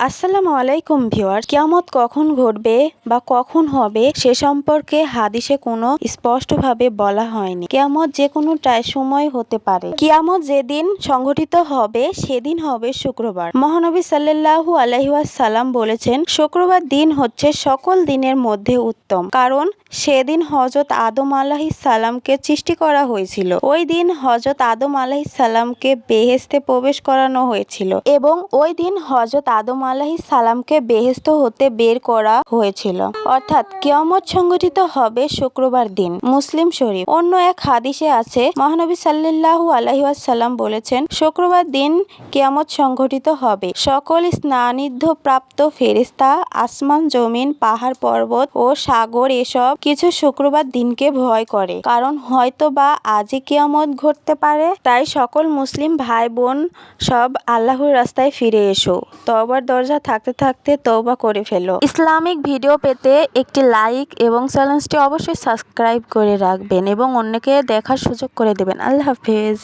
আসসালামু আলাইকুম ভিওয়ার কিয়ামত কখন ঘটবে বা কখন হবে সে সম্পর্কে হাদিসে কোনো স্পষ্টভাবে বলা হয়নি। কিয়ামত যে কোনো সময় হতে পারে। কিয়ামত যেদিন সংঘটিত হবে, সেদিন হবে শুক্রবার। মহানবী সাল্লাল্লাহু আলাইহি ওয়াসাল্লাম বলেছেন, শুক্রবার দিন হচ্ছে সকল দিনের মধ্যে উত্তম। কারণ সেদিন হজরত আদম আলাহিস সালামকে সৃষ্টি করা হয়েছিল। ওই দিন হজরত আদম আলাহিস সালামকে বেহেস্তে প্রবেশ করানো হয়েছিল এবং ওই দিন হজরত আদম আলাহিস সালামকে বেহেস্ত হতে বের করা হয়েছিল। অর্থাৎ কিয়ামত সংগঠিত হবে শুক্রবার দিন। মুসলিম শরীফ। অন্য এক হাদিসে আছে, মহানবী সাল্লাল্লাহু আলাইহি ওয়াসাল্লাম বলেছেন, শুক্রবার দিন কিয়ামত সংঘটিত হবে। সকল স্নানিধ্য প্রাপ্ত ফেরেশতা, আসমান, জমিন, পাহাড়, পর্বত ও সাগর এসব কিছু শুক্রবার দিনকে ভয় করে। কারণ হয়তো বা আজই কিয়ামত ঘটতে পারে। তাই সকল মুসলিম ভাই বোন সব আল্লাহর রাস্তায় ফিরে এসো। তওবার দরজা থাকতে থাকতে তৌবা করে ফেলো। ইসলামিক ভিডিও পেতে একটি লাইক এবং চ্যানেলটি অবশ্যই সাবস্ক্রাইব করে রাখবেন এবং অন্যকে দেখার সুযোগ করে দেবেন। আল্লাহ হাফেজ।